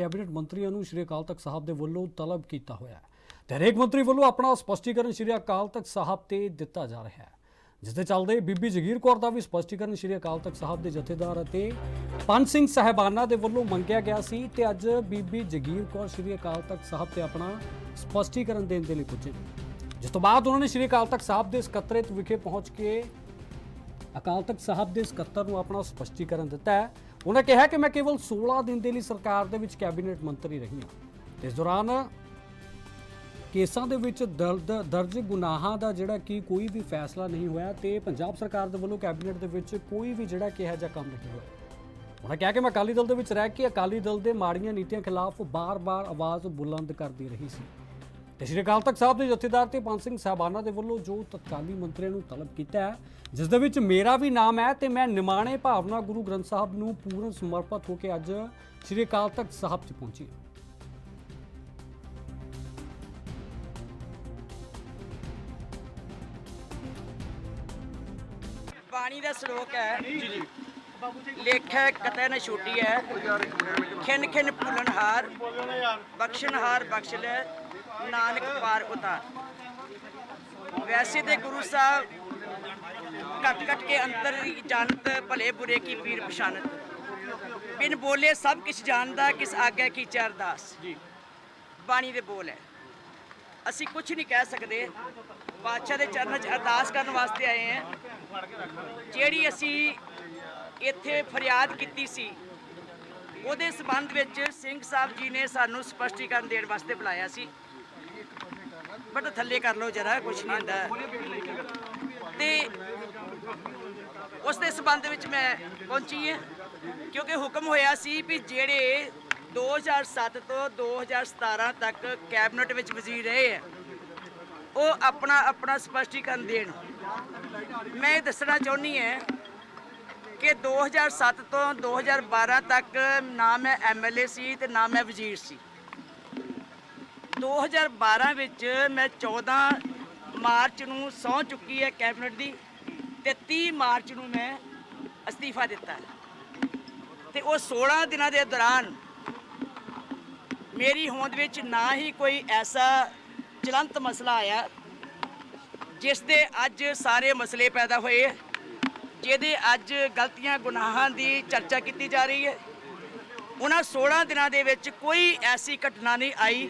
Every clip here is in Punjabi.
ਕੈਬਨਿਟ ਮੰਤਰੀਆਂ ਨੂੰ ਸ਼੍ਰੀ ਅਕਾਲ ਤਖਤ ਸਾਹਿਬ ਦੇ ਵੱਲੋਂ ਤਲਬ ਕੀਤਾ ਹੋਇਆ ਹੈ ਤੇ ਹਰੇਕ ਮੰਤਰੀ ਵੱਲੋਂ ਆਪਣਾ ਸਪਸ਼ਟੀਕਰਨ ਸ਼੍ਰੀ ਅਕਾਲ ਤਖਤ ਸਾਹਿਬ ਤੇ ਦਿੱਤਾ ਜਾ ਰਿਹਾ ਹੈ, ਜਿਸ ਦੇ ਚੱਲਦੇ ਬੀਬੀ ਜਗੀਰ ਕੌਰ ਦਾ ਵੀ ਸਪਸ਼ਟੀਕਰਨ ਸ਼੍ਰੀ ਅਕਾਲ ਤਖਤ ਸਾਹਿਬ ਦੇ ਜਥੇਦਾਰ ਅਤੇ ਪੰਜ ਸਿੰਘ ਸਾਹਿਬਾਨਾਂ ਦੇ ਵੱਲੋਂ ਮੰਗਿਆ ਗਿਆ ਸੀ ਤੇ ਅੱਜ ਬੀਬੀ ਜਗੀਰ ਕੌਰ ਸ਼੍ਰੀ ਅਕਾਲ ਤਖਤ ਸਾਹਿਬ ਤੇ ਆਪਣਾ ਸਪਸ਼ਟੀਕਰਨ ਦੇਣ ਦੇ ਲਈ ਪੁੱਜੇ ਜਿਸ ਤੋਂ ਬਾਅਦ ਉਹਨਾਂ ਨੇ ਸ਼੍ਰੀ ਅਕਾਲ ਤਖਤ ਸਾਹਿਬ ਦੇ ਸਕੱਤਰੇਤ ਵਿਖੇ ਪਹੁੰਚ ਕੇ ਅਕਾਲ ਤਖਤ ਸਾਹਿਬ ਦੇ ਸਕੱਤਰ ਨੂੰ ਆਪਣਾ ਸਪਸ਼ਟੀਕਰਨ ਦਿੱਤਾ ਹੈ। ਉਹਨਾਂ ਕਿਹਾ ਕਿ ਮੈਂ ਕੇਵਲ 16 ਦਿਨ ਦੇ ਲਈ ਸਰਕਾਰ ਦੇ ਵਿੱਚ ਕੈਬਨਿਟ ਮੰਤਰੀ ਰਹੀ ਹਾਂ। ਇਸ ਦੌਰਾਨ ਕੇਸਾਂ ਦੇ ਵਿੱਚ ਦਰਦ, ਦਰਜ ਗੁਨਾਹਾਂ ਦਾ ਜਿਹੜਾ ਕਿ ਕੋਈ ਵੀ ਫੈਸਲਾ ਨਹੀਂ ਹੋਇਆ ਤੇ ਪੰਜਾਬ ਸਰਕਾਰ ਦੇ ਵੱਲੋਂ ਕੈਬਨਿਟ ਦੇ ਵਿੱਚ ਕੋਈ ਵੀ ਜਿਹੜਾ ਕਿਹਾ ਜਾ ਕੰਮ ਨਹੀਂ ਹੋਇਆ। ਉਹਨਾਂ ਕਿਹਾ ਕਿ ਮੈਂ ਅਕਾਲੀ ਦਲ ਦੇ ਵਿੱਚ ਰਹਿ ਕੇ ਅਕਾਲੀ ਦਲ ਦੇ ਮਾੜੀਆਂ ਨੀਤੀਆਂ ਖਿਲਾਫ ਬਾਰ-ਬਾਰ ਆਵਾਜ਼ ਬੁਲੰਦ ਕਰਦੀ ਰਹੀ ਸੀ। ਤੇ ਸ਼੍ਰੀ ਅਕਾਲ ਤਖਤ ਸਾਹਿਬ ਦੇ ਜਥੇਦਾਰ ਤੇ ਪੰਜ ਸਿੰਘ ਸਾਹਿਬਾਨਾਂ ਦੇ ਵੱਲੋਂ ਜੋ ਤਤਕਾਲੀ ਮੰਤਰੀਆਂ ਨੂੰ ਤਲਬ ਕੀਤਾ ਹੈ, ਜਿਸ ਦੇ ਵਿੱਚ ਮੇਰਾ ਵੀ ਨਾਮ ਹੈ ਤੇ ਮੈਂ ਨਿਮਾਣੇ ਭਾਵਨਾ ਗੁਰੂ ਗ੍ਰੰਥ ਸਾਹਿਬ ਨੂੰ ਪੂਰਨ ਸਮਰਪਿਤ ਹੋ ਕੇ ਅੱਜ ਸ਼੍ਰੀ ਅਕਾਲ ਤਖਤ ਸਾਹਿਬ 'ਚ ਪਹੁੰਚੀ ਬਾਣੀ ਦਾ ਸ਼ਲੋਕ ਹੈ ਜੀ ਜੀ ਲੇਖੈ ਕਤੈ ਨ ਛੂਟੀ ਹੈ ਖਿਨ ਖਿਨ ਭੁਲਨਹਾਰ ਬਖਸ਼ਨਹਾਰ ਬਖਸ਼ ਲੈ ਨਾਨਕ ਪਾਰ ਉਤਾਰ। ਵੈਸੇ ਤੇ ਗੁਰੂ ਸਾਹਿਬ ਘਟ ਘਟ ਕੇ ਅੰਦਰ ਜਾਣਤ, ਭਲੇ ਬੁਰੇ ਕੀ ਪੀਰ ਪਛਾਨਤ ਬਿਨ ਬੋਲੇ ਸਭ ਕਿਛ ਜਾਣਦਾ, ਕਿਸ ਆਗਿਆ ਕੀ ਚਰਦਾਸ। ਜੀ ਬਾਣੀ ਦੇ ਬੋਲ ਹੈ। ਅਸੀਂ ਕੁਝ ਨਹੀਂ ਕਹਿ ਸਕਦੇ। ਬਾਦਸ਼ਾਹ ਦੇ ਚਰਨਾਂ 'ਚ ਅਰਦਾਸ ਕਰਨ ਵਾਸਤੇ ਆਏ ਹਾਂ। ਜਿਹੜੀ ਅਸੀਂ ਇੱਥੇ ਫਰਿਆਦ ਕੀਤੀ ਸੀ, ਉਹਦੇ ਸਬੰਧ ਵਿੱਚ ਸਿੰਘ ਸਾਹਿਬ ਜੀ ਨੇ ਸਾਨੂੰ ਸਪਸ਼ਟੀਕਰਨ ਦੇਣ ਵਾਸਤੇ ਬੁਲਾਇਆ ਸੀ। ਬਟ ਥੱਲੇ ਕਰ ਲਓ ਜਰਾ ਕੁਝ ਨਹੀਂ ਹੁੰਦਾ। ਤੇ ਉਸ ਦੇ ਸਬੰਧ ਵਿੱਚ ਮੈਂ ਪਹੁੰਚੀ ਹਾਂ, ਕਿਉਂਕਿ ਹੁਕਮ ਹੋਇਆ ਸੀ ਵੀ ਜਿਹੜੇ 2007 ਤੋਂ 2017 ਤੱਕ ਕੈਬਨਿਟ ਵਿੱਚ ਵਜ਼ੀਰ ਰਹੇ ਹੈ, ਉਹ ਆਪਣਾ ਆਪਣਾ ਸਪਸ਼ਟੀਕਰਨ ਦੇਣ। ਮੈਂ ਇਹ ਦੱਸਣਾ ਚਾਹੁੰਦੀ ਹਾਂ ਕਿ 2007 ਤੋਂ 2012 ਤੱਕ ਨਾ ਮੈਂ ਐਮਐਲਏ ਸੀ ਤੇ ਨਾ ਮੈਂ ਵਜ਼ੀਰ ਸੀ। 2012 ਵਿੱਚ ਮੈਂ 14 ਮਾਰਚ ਨੂੰ ਸਹੁੰ ਚੁੱਕੀ ਹੈ ਕੈਬਨਿਟ ਦੀ ਤੇ 30 ਮਾਰਚ ਨੂੰ ਮੈਂ ਅਸਤੀਫਾ ਦਿੱਤਾ ਹੈ। ਤੇ ਉਹ 16 ਦਿਨਾਂ ਦੇ ਦੌਰਾਨ ਮੇਰੀ ਹੋਂਦ ਵਿੱਚ ਨਾ ਹੀ ਕੋਈ ਐਸਾ ਚਲੰਤ ਮਸਲਾ ਆਇਆ ਜਿਸ ਦੇ ਅੱਜ ਸਾਰੇ ਮਸਲੇ ਪੈਦਾ ਹੋਏ, ਜਿਹਦੇ ਅੱਜ ਗਲਤੀਆਂ ਗੁਨਾਹਾਂ ਦੀ ਚਰਚਾ ਕੀਤੀ ਜਾ ਰਹੀ ਹੈ। ਉਹਨਾਂ 16 ਦਿਨਾਂ ਦੇ ਵਿੱਚ ਕੋਈ ਐਸੀ ਘਟਨਾ ਨਹੀਂ ਆਈ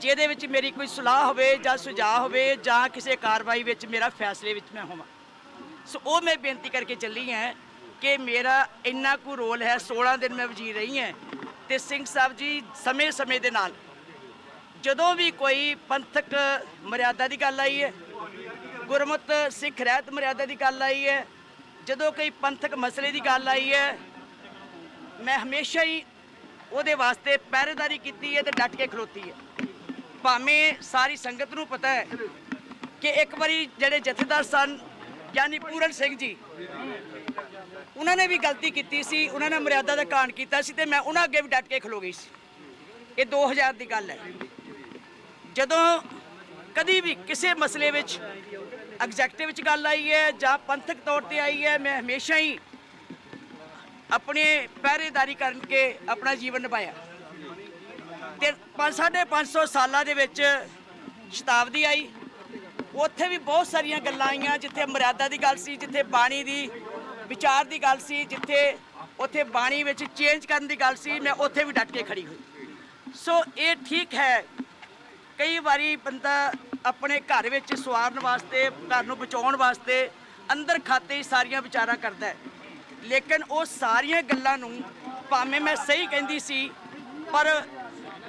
ਜਿਹਦੇ ਵਿੱਚ ਮੇਰੀ ਕੋਈ ਸਲਾਹ ਹੋਵੇ ਜਾਂ ਸੁਝਾਅ ਹੋਵੇ ਜਾਂ ਕਿਸੇ ਕਾਰਵਾਈ ਵਿੱਚ ਮੇਰਾ ਫੈਸਲੇ ਵਿੱਚ ਮੈਂ ਹੋਵਾਂ। ਸੋ ਉਹ ਮੈਂ ਬੇਨਤੀ ਕਰਕੇ ਚੱਲੀ ਹਾਂ ਕਿ ਮੇਰਾ ਇੰਨਾ ਕੁ ਰੋਲ ਹੈ 16 ਦਿਨ ਮੈਂ ਵਜ਼ੀਰ ਰਹੀ ਹਾਂ ਤੇ ਸਿੰਘ ਸਾਹਿਬ ਜੀ ਸਮੇਂ-ਸਮੇਂ ਦੇ ਨਾਲ। ਜਦੋਂ ਵੀ ਕੋਈ ਪੰਥਕ ਮਰਿਆਦਾ ਦੀ ਗੱਲ ਆਈ ਹੈ, ਗੁਰਮਤ ਸਿੱਖ ਰਹਿਤ ਮਰਿਆਦਾ ਦੀ ਗੱਲ ਆਈ ਹੈ, ਜਦੋਂ ਕੋਈ ਪੰਥਕ ਮਸਲੇ ਦੀ ਗੱਲ ਆਈ ਹੈ, ਮੈਂ ਹਮੇਸ਼ਾ ਹੀ ਉਹਦੇ ਵਾਸਤੇ ਪਹਿਰੇਦਾਰੀ ਕੀਤੀ ਹੈ ਤੇ ਡਟ ਕੇ ਖਲੋਤੀ ਹੈ। ਭਾਵੇਂ ਸਾਰੀ ਸੰਗਤ ਨੂੰ ਪਤਾ ਹੈ ਕਿ ਇੱਕ ਵਾਰੀ ਜਿਹੜੇ ਜਥੇਦਾਰ ਸਨ ਗਿਆਨੀ ਪੂਰਨ ਸਿੰਘ ਜੀ, ਉਹਨਾਂ ਨੇ ਵੀ ਗਲਤੀ ਕੀਤੀ ਸੀ, ਉਹਨਾਂ ਨੇ ਮਰਿਆਦਾ ਦਾ ਕਾਣ ਕੀਤਾ ਸੀ ਤੇ ਮੈਂ ਉਹਨਾਂ ਅੱਗੇ ਵੀ ਡਟ ਕੇ ਖਲੋ ਗਈ ਸੀ। ਇਹ 2000 ਦੀ ਗੱਲ ਹੈ। ਜਦੋਂ ਕਦੀ ਵੀ ਕਿਸੇ ਮਸਲੇ ਵਿੱਚ ਐਗਜ਼ੈਕਟਿਵ ਵਿੱਚ ਗੱਲ ਆਈ ਹੈ ਜਾਂ ਪੰਥਕ ਤੌਰ ਤੇ ਆਈ ਹੈ, ਮੈਂ ਹਮੇਸ਼ਾ ਹੀ ਆਪਣੇ ਪਹਿਰੇਦਾਰੀ ਕਰਕੇ ਆਪਣਾ ਜੀਵਨ ਨਿਭਾਇਆ। ਤੇ 5 ਸਾਲਾਂ ਦੇ ਵਿੱਚ ਸ਼ਤਾਬਦੀ ਆਈ। ਉੱਥੇ ਵੀ ਬਹੁਤ ਸਾਰੀਆਂ ਗੱਲਾਂ ਆਈਆਂ, ਜਿੱਥੇ ਮਰਿਆਦਾ ਦੀ ਗੱਲ ਸੀ, ਜਿੱਥੇ ਬਾਣੀ ਦੀ ਵਿਚਾਰ ਦੀ ਗੱਲ ਸੀ, ਜਿੱਥੇ ਉੱਥੇ ਬਾਣੀ ਵਿੱਚ ਚੇਂਜ ਕਰਨ ਦੀ ਗੱਲ ਸੀ, ਮੈਂ ਉੱਥੇ ਵੀ ਡਟ ਕੇ ਖੜੀ ਹੋਈ। ਸੋ ਇਹ ਠੀਕ ਹੈ, ਕਈ ਵਾਰੀ ਬੰਦਾ ਆਪਣੇ ਘਰ ਵਿੱਚ ਸਵਾਰਨ ਵਾਸਤੇ, ਘਰ ਨੂੰ ਬਚਾਉਣ ਵਾਸਤੇ ਅੰਦਰ ਖਾਤੇ ਸਾਰੀਆਂ ਵਿਚਾਰਾਂ ਕਰਦਾ ਹੈ। ਲੇਕਿਨ ਉਹ ਸਾਰੀਆਂ ਗੱਲਾਂ ਨੂੰ ਭਾਵੇਂ ਮੈਂ ਸਹੀ ਕਹਿੰਦੀ ਸੀ, ਪਰ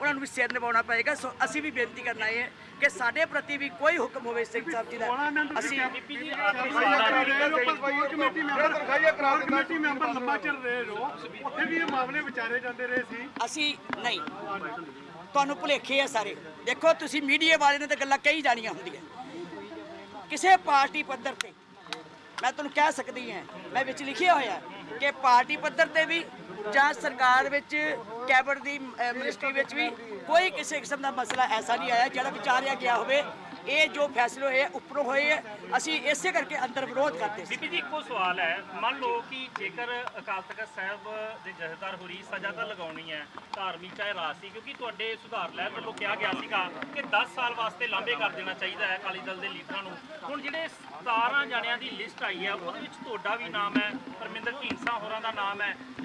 ਉਹਨਾਂ ਨੂੰ ਵੀ ਸਿਰ ਨਿਭਾਉਣਾ ਪਏਗਾ। ਸੋ ਅਸੀਂ ਵੀ ਬੇਨਤੀ ਕਰਨਾ ਹੈ ਕਿ ਸਾਡੇ ਪ੍ਰਤੀ ਵੀ ਕੋਈ ਹੁਕਮ ਹੋਵੇ ਸਿੰਘ ਸਾਹਿਬ ਜੀ ਦਾ। ਅਸੀਂ ਕਮੇਟੀ ਮੈਂਬਰ ਕਮੇਟੀ ਮੈਂਬਰ ਲੰਬਾ ਚਿਰ ਰਹੇ ਰੋ ਉੱਥੇ ਵੀ ਇਹ ਮਾਮਲੇ ਵਿਚਾਰੇ ਜਾਂਦੇ ਰਹੇ ਸੀ। ਅਸੀਂ ਨਹੀਂ। ਤੁਹਾਨੂੰ ਭੁਲੇਖੇ ਆ ਸਾਰੇ। ਦੇਖੋ ਤੁਸੀਂ ਮੀਡੀਆ ਵਾਲੇ ਨੇ ਤਾਂ ਗੱਲਾਂ ਕਈ ਜਾਣੀਆਂ ਹੁੰਦੀਆਂ। ਕਿਸੇ ਪਾਰਟੀ ਪੱਧਰ ਤੇ ਮੈਂ ਤੁਹਾਨੂੰ ਕਹਿ ਸਕਦੀ ਹਾਂ ਮੈਂ ਵਿੱਚ ਲਿਖਿਆ ਹੋਇਆ ਕਿ ਪਾਰਟੀ ਪੱਧਰ ਤੇ ਵੀ ਜਾਂ ਸਰਕਾਰ ਵਿੱਚ ਕੈਬਨਿਟ ਦੀ ਅਹ, ਮਿਨਿਸਟਰੀ ਵਿੱਚ ਵੀ ਕੋਈ ਕਿਸੇ ਕਿਸਮ ਦਾ ਮਸਲਾ ਐਸਾ ਨਹੀਂ ਆਇਆ ਜਿਹੜਾ ਵਿਚਾਰਿਆ ਗਿਆ ਹੋਵੇ। ਇਹ ਜੋ ਫੈਸਲੇ ਹੋਏ ਉੱਪਰੋਂ ਹੋਏ ਅਸੀਂ ਇਸੇ ਕਰਕੇ ਅੰਦਰ ਵਿਰੋਧ ਕਰਦੇ ਸੀ। ਬੀਬੀ ਜੀ ਇੱਕੋ ਸਵਾਲ ਹੈ। ਮੰਨ ਲਓ ਕਿ ਜੇਕਰ ਅਕਾਲ ਤਖਤ ਸਾਹਿਬ ਦੇ ਜਥੇਦਾਰ ਹੋਰੀ ਸਜ਼ਾ ਤਾਂ ਲਗਾਉਣੀ ਹੈ ਧਾਰਮਿਕ ਚਾਹੇ ਰਾਜ ਸੀ ਕਿਉਂਕਿ ਤੁਹਾਡੇ ਸੁਧਾਰ ਲੈ ਵੱਲੋਂ ਕਿਹਾ ਗਿਆ ਸੀਗਾ ਕਿ 10 ਸਾਲ ਵਾਸਤੇ ਲਾਂਭੇ ਕਰ ਦੇਣਾ ਚਾਹੀਦਾ ਹੈ ਅਕਾਲੀ ਦਲ ਦੇ ਲੀਡਰਾਂ ਨੂੰ। ਹੁਣ ਜਿਹੜੇ 17 ਜਣਿਆਂ ਦੀ ਲਿਸਟ ਆਈ ਹੈ ਉਹਦੇ ਵਿੱਚ ਤੁਹਾਡਾ ਵੀ ਨਾਮ ਹੈ ਪਰਮਿੰਦਰ ਢੀਂਡਸਾ ਹੋਰਾਂ ਦਾ ਨਾਮ ਹੈ।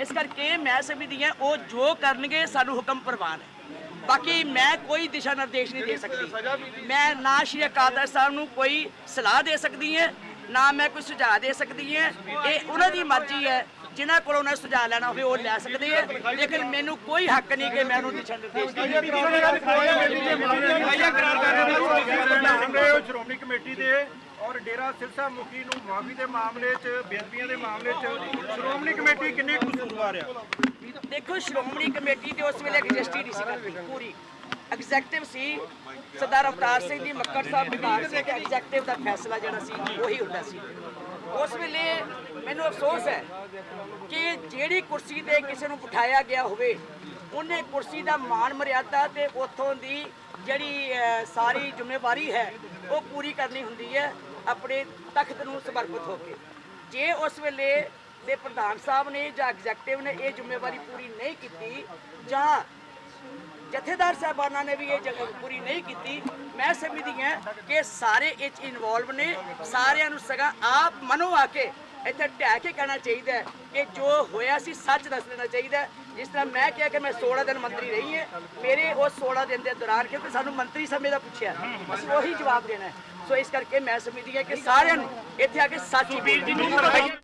ਇਸ ਕਰਕੇ ਮੈਂ ਸਮਝਦੀ ਹਾਂ ਉਹ ਜੋ ਕਰਨਗੇ, ਸਾਨੂੰ ਹੁਕਮ ਪ੍ਰਵਾਨ ਹੈ। ਬਾਕੀ ਮੈਂ ਕੋਈ ਦਿਸ਼ਾ ਨਿਰਦੇਸ਼ ਨਹੀਂ ਦੇ ਸਕਦੀ। ਮੈਂ ਨਾ ਸ਼੍ਰੀ ਅਕਾਲ ਤਖਤ ਸਾਹਿਬ ਨੂੰ ਕੋਈ ਸਲਾਹ ਦੇ ਸਕਦੀ ਹਾਂ ਨਾ ਮੈਂ ਕੋਈ ਸੁਝਾਅ ਦੇ ਸਕਦੀ ਹਾਂ। ਇਹ ਉਹਨਾਂ ਦੀ ਮਰਜ਼ੀ ਹੈ। ਜਿਨ੍ਹਾਂ ਕੋਲ ਉਹਨਾਂ ਸੁਝਾਅ ਲੈਣਾ ਹੋਵੇ ਉਹ ਲੈ ਸਕਦੇ ਆ ਲੇਕਿਨ ਮੈਨੂੰ ਕੋਈ ਹੱਕ ਨਹੀਂ ਕਿ ਮੈਂ ਉਹਨੂੰ ਦਿਸ਼ਾ ਨਿਰਦੇਸ਼ ਹੋ। ਸ਼੍ਰੋਮਣੀ ਕਮੇਟੀ ਦੇ। ਔਰ ਡੇਰਾ ਸਿਰਸਾ ਮੁਖੀ ਨੂੰ ਮਾਫੀ ਦੇ ਮਾਮਲੇ 'ਚ ਬੇਅਦਬੀਆਂ ਦੇ ਮਾਮਲੇ 'ਚ ਸ਼੍ਰੋਮਣੀ ਕਮੇਟੀ ਕਿੰਨੀ ਕਸੂਰਵਾਰ ਆ? ਦੇਖੋ ਸ਼੍ਰੋਮਣੀ ਕਮੇਟੀ ਤੇ ਉਸ ਵੇਲੇ ਐਗਜ਼ਿਸਟੀ ਨਹੀਂ ਸੀ ਕਰਦੀ ਪੂਰੀ। ਐਗਜ਼ੈਕਟਿਵ ਸੀ ਸਰਦਾਰ ਅਵਤਾਰ ਸਿੰਘ ਜੀ ਮੱਕੜ ਸਾਹਿਬ ਵਿਭਾਗ ਸੀ ਐਗਜ਼ੈਕਟਿਵ ਦਾ ਫੈਸਲਾ ਜਿਹੜਾ ਸੀ ਉਹੀ ਹੁੰਦਾ ਸੀ। ਉਸ ਵੇਲੇ ਮੈਨੂੰ ਅਫਸੋਸ ਹੈ ਕਿ ਜਿਹੜੀ ਕੁਰਸੀ ਤੇ ਕਿਸੇ ਨੂੰ ਬਿਠਾਇਆ ਗਿਆ ਹੋਵੇ, ਉਹਨੇ ਕੁਰਸੀ ਦਾ ਮਾਣ ਮਰਿਆਦਾ ਤੇ ਉਥੋਂ ਦੀ ਜਿਹੜੀ ਸਾਰੀ ਜ਼ਿੰਮੇਵਾਰੀ ਹੈ, ਉਹ ਪੂਰੀ ਕਰਨੀ ਹੁੰਦੀ ਹੈ ਆਪਣੇ ਤਖਤ ਨੂੰ ਸਮਰਪਿਤ ਹੋ ਕੇ। ਜੇ ਉਸ ਵੇਲੇ ਦੇ ਪ੍ਰਧਾਨ ਸਾਹਿਬ ਨੇ ਜਾਂ ਐਗਜ਼ੈਕਟਿਵ ਨੇ ਇਹ ਜ਼ਿੰਮੇਵਾਰੀ ਪੂਰੀ ਨਹੀਂ ਕੀਤੀ, ਜਾਂ ਜਥੇਦਾਰ ਸਾਹਿਬਾਨਾਂ ਨੇ ਵੀ ਇਹ ਜਗ੍ਹਾ ਪੂਰੀ ਨਹੀਂ ਕੀਤੀ। ਮੈਂ ਸਮਝਦੀ ਹਾਂ ਕਿ ਸਾਰੇ ਇਹ 'ਚ ਇਨਵੋਲਵ ਨੇ। ਸਾਰਿਆਂ ਨੂੰ ਸਗਾ ਆਪ ਮਨੋ ਆ ਕੇ ਇੱਥੇ ਢਹਿ ਕੇ ਕਹਿਣਾ ਚਾਹੀਦਾ ਹੈ ਕਿ ਜੋ ਹੋਇਆ ਸੀ ਸੱਚ ਦੱਸ ਦੇਣਾ ਚਾਹੀਦਾ ਜਿਸ ਤਰ੍ਹਾਂ ਮੈਂ ਕਿਹਾ ਕਿ ਮੈਂ 16 ਦਿਨ ਮੰਤਰੀ ਰਹੀ ਹਾਂ। ਮੇਰੇ ਉਸ 16 ਦਿਨ ਦੇ ਦੌਰਾਨ ਕਿਉਂਕਿ ਸਾਨੂੰ ਮੰਤਰੀ ਸਮੇਂ ਦਾ ਪੁੱਛਿਆ। ਅਸੀਂ ਉਹੀ ਜਵਾਬ ਦੇਣਾ ਹੈ। ਸੋ ਇਸ ਕਰਕੇ ਮੈਂ ਸਮਝਦੀ ਹਾਂ ਕਿ ਸਾਰਿਆਂ ਨੂੰ ਇੱਥੇ ਆ ਕੇ ਸੱਚ ਹੀ। ਬੋਲਣਾ